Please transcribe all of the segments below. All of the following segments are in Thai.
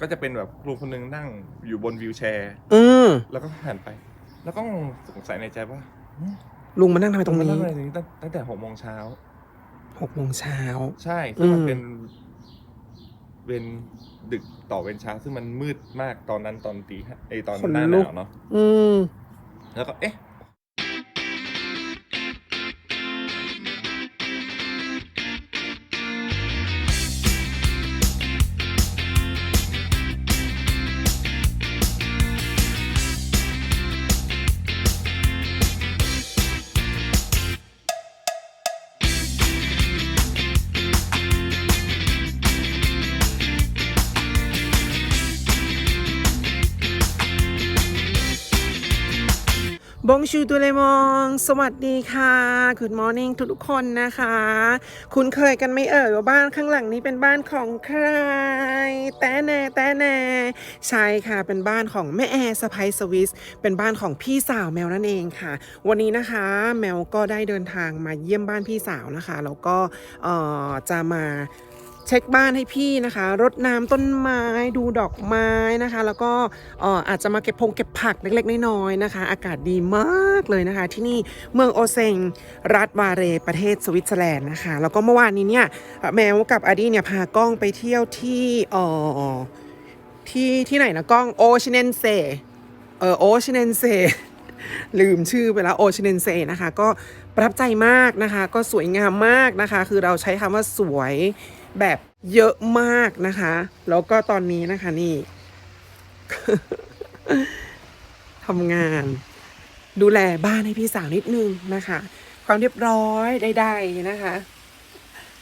ก็จะเป็นแบบครูคนหนึงนั่งอยู่บนวิวแชร์ อืมแล้วก็หันไป แล้วก็สงสัยในใจว่าหึลุงมานั่งทำไมตรงมันี้ทำอะไรตรงนี้ตั้งตั้งแต่หกโมงเช้า หกโมงเช้า ใช่ซึ่งมันอืมเป็นเป็นดึกต่อเป็นเช้า ซึ่งมันมืดมากตอนนั้นตอนตีห้าไอยตอนหน้าหนาวเนาะอืม แล้วก็เอ๊ะ บงชูตัวเลมอง สวัสดีค่ะ Good morning ทุกๆคนนะคะ คุณเคยกันไหม่เอ่ยว่าบ้านข้างหลังนี้เป็นบ้านของใคร แต่แน่แต่แน่ใช่ค่ะ เป็นบ้านของแม่แอร์สไปสวิส เป็นบ้านของพี่สาวแมวนั่นเองค่ะ วันนี้นะคะ แมวก็ได้เดินทางมาเยี่ยมบ้านพี่สาวนะคะ แล้วก็จะมา เช็คบ้านให้พี่นะคะ รดน้ำต้นไม้ดูดอกไม้นะคะ แล้วก็อออาจจะมาเก็บพงเก็บผักเล็กๆน้อยๆนะคะ อากาศดีมากเลยนะคะ ที่นี่เมืองโอเซงรัฐวาเรประเทศสวิตเซอร์แลนด์นะคะ แล้วก็เมื่อวานนี้เนี่ยแมวกับอดีเนี่ยพากล้องไปเที่ยวที่อ่อที่ที่ไหนนะกล้องโอชิเนนเซเออโอชิเนนเซลืมชื่อไปแล้วโอชิเนนเซนะคะ ก็ประทับใจมากนะคะ ก็สวยงามมากนะคะ คือเราใช้คำว่าสวย แบบเยอะมากนะคะ แล้วก็ตอนนี้นะคะนี่ทำงาน ดูแลบ้านให้พี่สาวนิดนึงนะคะ ความเรียบร้อยใดๆนะคะ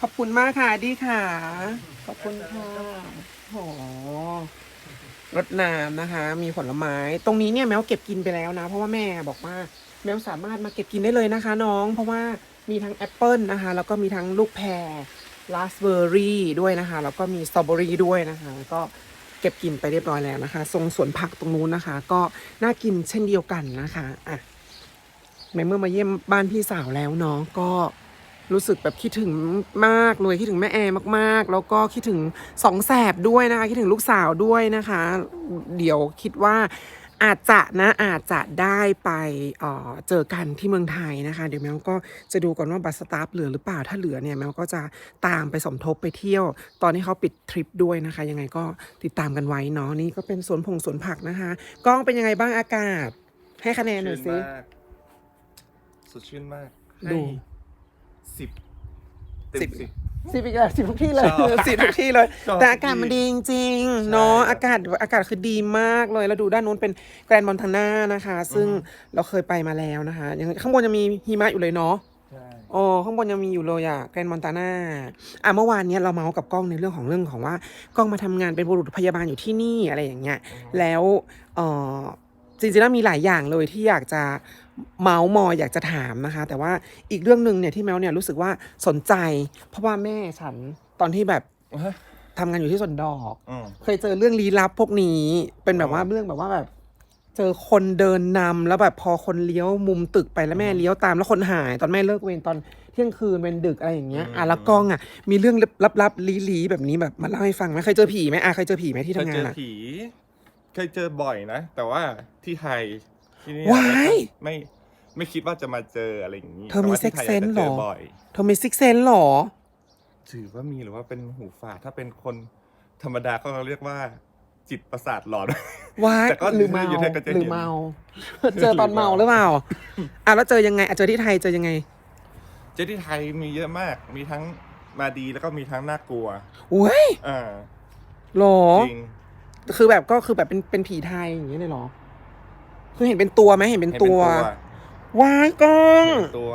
ขอบคุณมากค่ะดีค่ะ ขอบคุณค่ะโหรดน้ำนะคะ มีผลไม้ ตรงนี้เนี่ยแมวเก็บกินไปแล้วนะ เพราะว่าแม่บอกว่าแมวสามารถมาเก็บกินได้เลยนะคะ น้อง เพราะว่ามีทั้งแอปเปิลนะคะ แล้วก็มีทั้งลูกแพร ราสเบอร์รี่ด้วยนะคะ แล้วก็มีสตรอเบอรี่ด้วยนะคะก็เก็บกินไปเรียบร้อยแล้วนะคะ ทรงสวนผักตรงนู้นนะคะ ก็น่ากินเช่นเดียวกันนะคะอะในเมื่อมาเยี่ยมบ้านพี่สาวแล้วเนาะก็รู้สึกแบบคิดถึงมากเลยคิดถึงแม่แอร์มากๆ แล้วก็คิดถึงสองแสบด้วยนะคะ คิดถึงลูกสาวด้วยนะคะ เดี๋ยวคิดว่า อาจจะนะอาจจะได้ไปเอ่อเจอกันที่เมืองไทยนะคะ เดี๋ยวแมวก็จะดูก่อนว่าบัตรสตาฟเหลือหรือเปล่าถ้าเหลือเนี่ยแมวก็จะตามไปสมทบไปเที่ยว ตอนที่เขาปิดทริปด้วยนะคะ ยังไงก็ติดตามกันไว้เนาะนี่ก็เป็นสวนผงสวนผักนะคะกล้องเป็นยังไงบ้างอากาศ ให้คะแนนหน่อยสิชื่นมากสดชื่นมากดูให้สิบเต็มสิบ สิบสิบอีกแล้วสิบทุกที่เลยชอบสิบทุกที่เลย ชอบแต่อากาศมันดีจริงๆเนาะใช่อากาศอากาศคือดีมากเลยแล้วดูด้านนู้นเป็นแกรนด์มอนทานานะคะ ซึ่งเราเคยไปมาแล้วนะคะยังข้างบนยังมีหิมะอยู่เลยเนาะ ใช่อ๋อข้างบนยังมีอยู่เลยอะแกรนด์มอนตานาอะเมื่อวานเนี้ยเราเมาส์กับกล้องในเรื่องของเรื่องของว่ากล้องมาทำงานเป็นบุรุษพยาบาลอยู่ที่นี่อะไรอย่างเงี้ยแล้วเออ จริงๆแล้วมีหลายอย่างเลยที่อยากจะเมาส์มอยอยากจะถามนะคะ แต่ว่าอีกเรื่องหนึ่งเนี่ยที่แมวเนี่ยรู้สึกว่าสนใจ เพราะว่าแม่ฉันตอนที่แบบฮะทำงานอยู่ที่สวนดอก อืม เคยเจอเรื่องลี้ลับพวกนี้ เป็นแบบว่าเรื่องแบบว่าแบบ เจอคนเดินนำแล้วแบบพอคนเลี้ยวมุมตึกไปแล้วแม่เลี้ยวตามแล้วคนหาย ตอนแม่เลิกเวรตอนเที่ยงคืนเป็นดึกอะไรอย่างเงี้ยอะแล้วกล้องอะมีเรื่องลับๆลี้ๆแบบนี้แบบมาเล่าให้ฟังไหมเคยเจอผีไหมอะเคยเจอผีไหมที่เคยทำงาเจนออะผี เคยเจอบ่อยนะ แต่ว่าที่ไทยที่นี่ว้ายไม่ไม่คิดว่าจะมาเจออะไรอย่างนี้เธอมีแต่ว่าที่ไทย sex sense จะเหรเจออบ่อย เธอมีซิกเซนหรอ ถือว่ามีหรือว่าเป็นหูฝาดถ้าเป็นคนธรรมดาก็เรียกว่า จิตประสาทหลอนว้ายแต่ก็หรือเมาอยู่ไทยก็จะหรือเห็นเมา เจอตอนเมาหรือเปล่าอะแล้วเจอยังไงอะเจอที่ไทยเจอยังไง เจอที่ไทยมีเยอะมาก มีทั้งมาดีแล้วก็มีทั้งน่ากลัว อุ้ยอ่าหรอจริง คือแบบก็คือแบบเป็นเป็นผีไทยอย่างเงี้ยเลยเหรอ คือเห็นเป็นตัวไหมเห็นเป็นเห็นตัเป็นวตัวว้ายกล้องเห็นเป็นตัว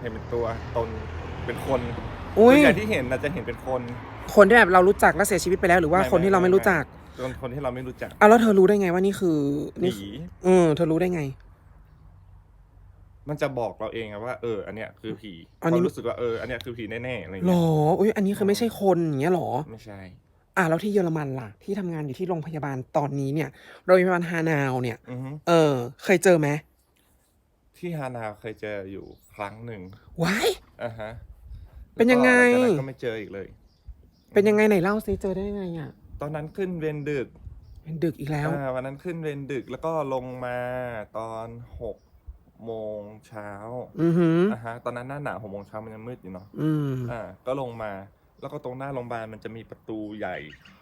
เห็นเป็นตัวตนเป็นคนอุ้ยส่วนใหญ่ที่เห็นน่ะจะเห็นเป็นคน คนที่แบบเรารู้จักแล้วเสียชีวิตไปแล้วหรือว่าไม่คนที่เราไม่ไม่ รู้จักจนคนที่เราไม่รู้จักอะแล้วเธอรู้ได้ไงว่านี่คือนี่ผีเออเธอรู้ได้ไง มันจะบอกเราเองอะว่าเออ อันเนี้ยคือผีอันนี้ เรารู้สึกว่าเอออันเนี้ยคือผีแน่ๆอะไรหรเงี้ยออุ้ยอันนี้คือไม่ใช่คนอย่างเงี้ยหรอ ไม่ใช่ อะแล้วที่เยอรมันล่ะ ที่ทำงานอยู่ที่โรงพยาบาลตอนนี้เนี่ยโรงพยาบาลฮานาวเนี่ยอือฮึเออ เคยเจอไหมที่ฮานาเคยเจออยู่ครั้งหนึ่งว้าย อะฮะเป็นยังไง แล้วก็หลัจากนั้นก็ไม่เจออีกเลย เป็นยังไงไหนเล่าซิเจอได้ยังไงอะตอนนั้นขึ้นเวรดึกเป็นดึกอีกแล้ว อ่าวันนั้นขึ้นเวรดึกแล้วก็ลงมาตอนหกโมงเช้าอือหืออ่าฮะตอนนั้นหน้าหนาวหกโมงเช้ามันยังมืดอยู่เนาะ อืม อ่าก็ลงมา แล้วก็ตรงหน้าโรงพยาบาลมันจะมีประตูใหญ่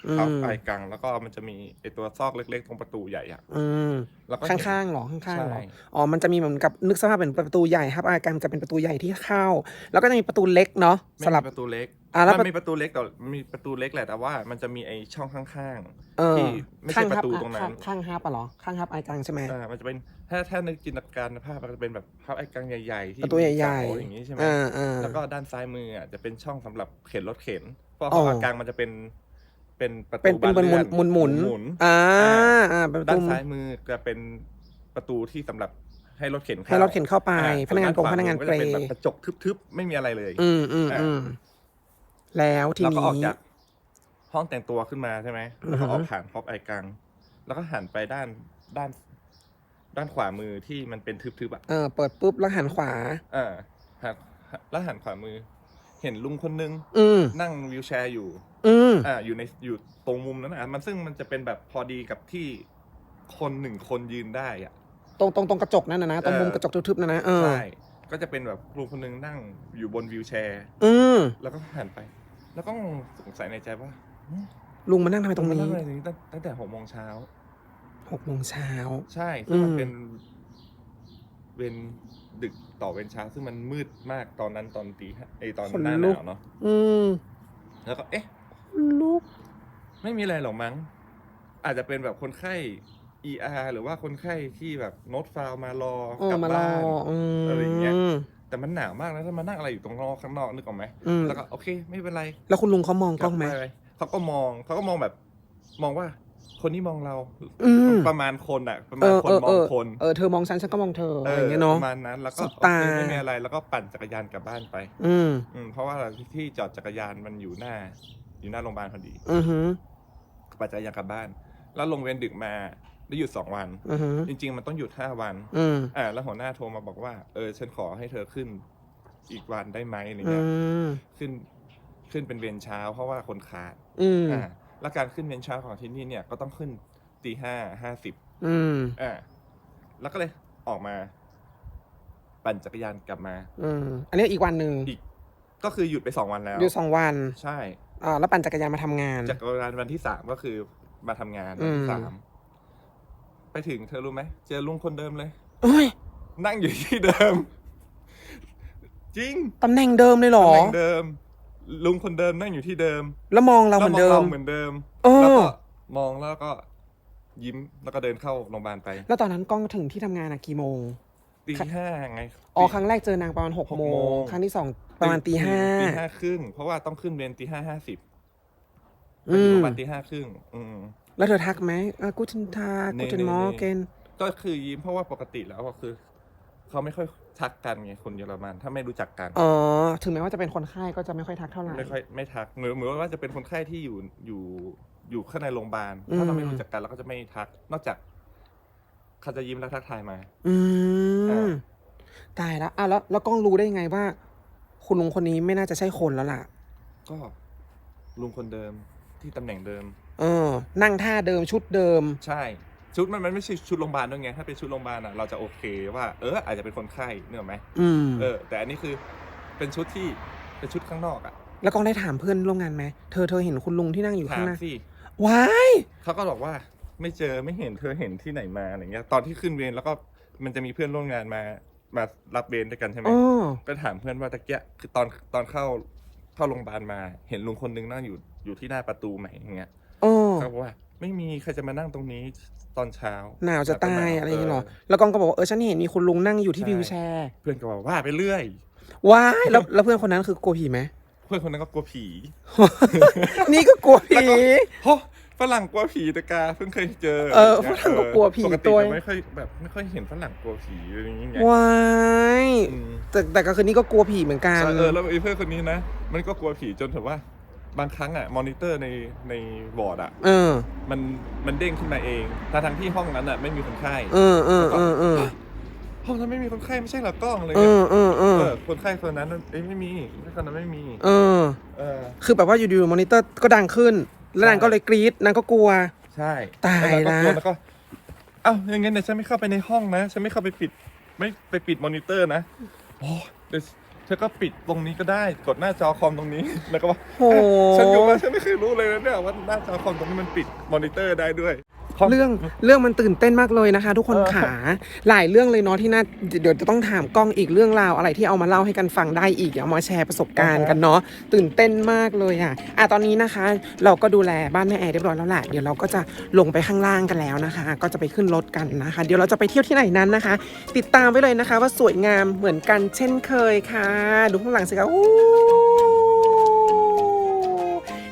อืมเข้าไปกลาง แล้วก็มันจะมีไอตัวซอกเล็ก ๆ ตรงประตูใหญ่อะอืมแล้วก็เห็น ข้างๆหรอข้างๆหรอใช่ อ๋อมันจะมีเหมือนกับนึกสภาพเป็นประตูใหญ่ครับอาการจะเป็นประตูใหญ่ที่เข้า แล้วก็จะมีประตูเล็กเนาะไม่สลับมีประตูเล็ก อ่าแล้วมันมีประตูเล็กแต่มีประตูเล็กแหละแต่ว่ามันจะมีไอช่องข้างเออที่ไม่ใช่ข้างประตูฮับตรงนั้นข้างข้างฮับอะเหรอ ข้างฮับไอจังใช่ไหมๆอ่ามันจะเป็นถ้าถ้าในจินตนาการภาพมันจะเป็นแบบภาพไอ้กลางใหญ่ๆ ที่ประตูใหญ่มีๆเสาอย่างนี้ใช่ไหมอ่าอ่า แล้วก็ด้านซ้ายมืออะจะเป็นช่องสำหรับเข็นรถเข็นเพราะอ๋อ ข้างกลางมันจะเป็นเป็นประเป็นตูเป็นบานหมุเลื่นอนหมุนหมุนหมุนอ่าอ่าอ่าเป็นประด้าตูนซ้ายมือจะเป็นประตูที่สำหรับให้รถเข็นข้ให้รถเข็นเข้าไป อ่พนักงานกรงส่วพนักงานด้เปรขวมือก็จะเป็นแบบย์กระจกทึบๆ ไม่มีอะไรเลย อืมอืมอ่า อืม แล้วทีแล้วก็นี้ออกจากห้องแต่งตัวขึ้นมาใช่ไหมแล้วก็อือฮึออกผ่านพอบไอกังแล้วก็หันไปด้านด้าน ด้านขวามือที่มันเป็นทึบๆอะเออเปิดปุ๊บแล้วหันขวาอ่าหันแล้วหันขวามือ เห็นลุงคนนึงอืมนั่งวิวแชร์อยู่ อืมอ่า อยู่ในอยู่ตรงมุมนั้นนะมันซึ่งมันจะเป็นแบบพอดีกับที่คนหนึ่งคนยืนได้อะตรงตรงตรงกระจกนั่นนะนะตรงมุมกระจกทึบๆนั่นนะเออใช่ก็จะเป็นแบบลุงคนนึงนั่งอยู่บนวิวแชร์ อืมแล้วก็หันไป แล้วก็สงสัยในใจว่าหึลุงมานั่งทำไมตรงมันี้งอะไรตรงนี้ตั้งตั้งแต่หกโมงเช้าหกโมงเช้า ใช่ซึ่งมันอืมเป็นเวนดึกต่อเวนเช้าซึ่งมันมืดมากตอนนั้นตอนตีห้าไอยตอนหน้าหนาวเนาะอืมแล้วก็เอ๊ะลูกไม่มีอะไรหรอกมั้ง อาจจะเป็นแบบคนไข้ ER หรือว่าคนไข้ที่แบบโน้ตฟาวมารอเออกลับมารอบ้านอืมอะไรอย่างเงี้ย แต่มันหนาวมากนะถ้ามานั่งอะไรอยู่ตรงนอกข้างนอกนึกออกไหมอืมแล้วก็โอเค ไม่เป็นไรแล้วคุณลุงเขามองกล้องไหมลับปเขาก็มองเขาก็มองแบบ มองว่า คนนี้มองเราอืม ประมาณคนอะประเอมาณอคนเออมอเองอคนเออเธอมองฉันฉันก็มองเธอเออะไรออย่างเงี้ยเนาะ ประมาณนั้น แล้วก็สบตาโอเคไม่มีอะไรแล้วก็ปั่นจักรยานกลับบ้านไป อืมอืมเพราะว่าที่จอดจักรยานมันอยู่หน้า อยู่หน้าโรงพยาบาลพอดีอือหือ ปั่นจักรยานกลับบ้าน แล้วลงเวรดึกมา ได้หยุดสองวัน อือหือจริง ๆ มันต้องหยุดห้าวัน อืมอ่า แล้วหัวหน้าโทรมาบอกว่า เออ ฉันขอให้เธอขึ้นอีกวันได้ไหมอะไรอืเงี้ย มขึ้น ขึ้นเป็นเวรเช้า เพราะว่าคนขาด อืมอ่า แล้วการขึ้นเวรเช้าของที่นี่เนี่ยก็ต้องขึ้นตีห้าห้าสิบอืมอ่า แล้วก็เลยออกมา ปั่นจักรยานกลับมา อืมอันนี้อีกวันหนึ่งอีก ก็คือหยุดไปสองวันแล้ว อยู่สองวันใช่ อ่าแล้วปั่นจักรยานมาทำงาน จักรยานวันที่สามก็คือมาทำงานวันอืที่ม สาม ไปถึงเธอรู้ไหมเจอลุงคนเดิมเลย เอ้ยนั่งอยู่ที่เดิม จริงตำแหน่งเดิมเลยเหรอตำแหน่งเดิม ลุงคนเดิมนั่งอยู่ที่เดิมแล้วมองเราเหมือนเดิแล้วมงเหมือนเดิมเออ แล้วก็มองแล้วก็ยิ้มแล้วก็เดินเข้าโรงพยาบาลไปแล้วตอนนั้นกล้องถึงที่ทำงานอะกี่โมง ตีห้าไง อ๋อครั้งแรกเจอนางประมาณหกหกโมโมง ง ครั้งที่สองประมาณตีห้าตีห้าครึ่งเพราะว่าต้องขึ้นเวรตีห้าห้าสิบไปอืถึงมโรงพยาบาลตีห้าครึ่งอืม แล้วเธอทักไหมกูทินทานี่กูทินนี่มอนี่เกนก็คือยิ้มเพราะว่าปกติแล้วก็คือเขาไม่ค่อยทักกันไงคนเยอรมันถ้าไม่รู้จักกันอ๋อถึงแม้ว่าจะเป็นคนไข้ก็จะไม่ค่อยทักเท่าไหร่ไม่ค่อยไม่ทักเหมือนเหมือนว่าจะเป็นคนไข้ที่อยู่อยู่อยู่ข้างในโรงพยาบาลอืมถ้าเราไม่รู้จักกันเราก็จะไม่ทัก นอกจากเขาจะยิ้มแล้วทักทายมา อืมอ่าตายแล้วอะแล้วแล้วกล้องรู้ได้ยังไงว่า คุณลุงคนนี้ไม่น่าจะใช่คนแล้วล่ะ ก็ลุงคนเดิมที่ตำแหน่งเดิม เออ นั่งท่าเดิมชุดเดิม ใช่ ชุดมันมันไม่ใช่ชุดโรงพยาบาลด้วยไง ถ้าเป็นชุดโรงพยาบาลอะเราจะโอเคว่า เอออาจจะเป็นคนไข้เนกอะไหมอืมเออ แต่อันนี้คือเป็นชุดที่เป็นชุดข้างนอกอะแล้วกล้องได้ถามเพื่อนร่วมงานไหมเธอเธอเห็นคุณลุงที่นั่งอยู่ถาข้างมหน้าสิว้ายเขาก็บอกว่าไม่เจอไม่เห็นเธอเห็นที่ไหนมาอะไรเงี้ย ตอนที่ขึ้นเวรแล้วก็มันจะมีเพื่อนร่วมงานมามารับเวรด้วยกันใช่ไหม อ๋อก็ถามเพื่อนว่าตะเกียะคือตอนตอนเข้าเข้าโรงพยาบาลมา เห็นลุงคนนึงนั่งอยู่อยู่ที่หน้าประตูไหมอย่างเงี้ยอ๋อ เขาบอกว่า ไม่มีใครจะมานั่งตรงนี้ตอนเช้าหนาวจะตายแล้วก็อะไรอย่างเงี้ยหรอเออแล้วกล้องก็บอกว่าเออฉันเห็นมีคุณลุงนั่งอยู่ที่ใช่วิวแชร์ เพื่อนก็บอกว่าไปเรื่อยว้ายแล้วแล้วเพื่อนคนนั้นคือกลัวผีไหมเพื่อนคนนั้นก็กลัวผี นี่ก็กลัวผีแล้วก็โหฝรั่งกลัวผีตะกาเพิ่งเคยเจอ เออฝรั่งก็กลัวผีปกตัติวจะไม่ค่อยแบบไม่ค่อยเห็นฝรั่งกลัวผีอะไรอย่างเงี้ยว้ายอืมแต่แต่ก็คือนี่ก็กลัวผีเหมือนกันเออแล้วไอ้เพื่อนคนนี้นะมันก็กลัวผีจนถือว่า บางครั้งอะมอนิเตอร์ในในวอร์ดอะเออ มันมันเด้งขึ้นมาเองทั้งทั้งที่ห้องนั้นอะไม่มีคนไข้เออเออเออเออห้องนั้นไม่มีคนไข้ไม่ใช่เหรอกล้องอะไรเอเงี้อยเออเออเออคนไข้คนนั้นเอ้ยไม่มีคนไข้คนนั้นไม่มี เออ เออ คือแบบว่าอยู่ๆมอนิเตอร์ก็ดังขึ้น แล้วนางก็เลยกรี๊ดนางก็กลัว ใช่ ตายแล้วเราก็กลัวละแล้วก็เอ้าอย่างงั้นเดี๋ยวฉันไม่เข้าไปในห้องนะ ฉันไม่เข้าไปปิด ไม่ไปปิดมอนิเตอร์นะโอ้ เดี๋ยวเธอก็ปิดตรงนี้ก็ได้กดหน้าจอคอมตรงนี้ แล้วก็ว่าโหเอ๊ะฉันอยู่มาฉันไม่เคยรู้เลยนะเนี่ยว่าหน้าจอคอมตรงนี้มันปิดมอนิเตอร์ได้ด้วย เรื่องเรื่องมันตื่นเต้นมากเลยนะคะ ทุกคนเออ ขาหลายเรื่องเลยเนาะที่น่าเดี๋ยวจะต้องถามกล้องอีกเรื่องราวอะไรที่เอามาเล่าให้กันฟังได้อีกเอามาแชร์ประสบการณ์กันเนาะตื่นเต้นมากเลยอะอะตอนนี้นะคะ เราก็ดูแลบ้านแม่แอร์เรียบร้อยแล้วแหละเดี๋ยวเราก็จะลงไปข้างล่างกันแล้วนะคะ ก็จะไปขึ้นรถกันนะคะ เดี๋ยวเราจะไปเที่ยวที่ไหนนั้นนะคะ ติดตามไว้เลยนะคะ ว่าสวยงามเหมือนกันเช่นเคยค่ะ ดูข้างหลังสิคะอู้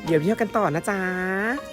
เดี๋ยวเที่ยวกันต่อนะจ๊ะ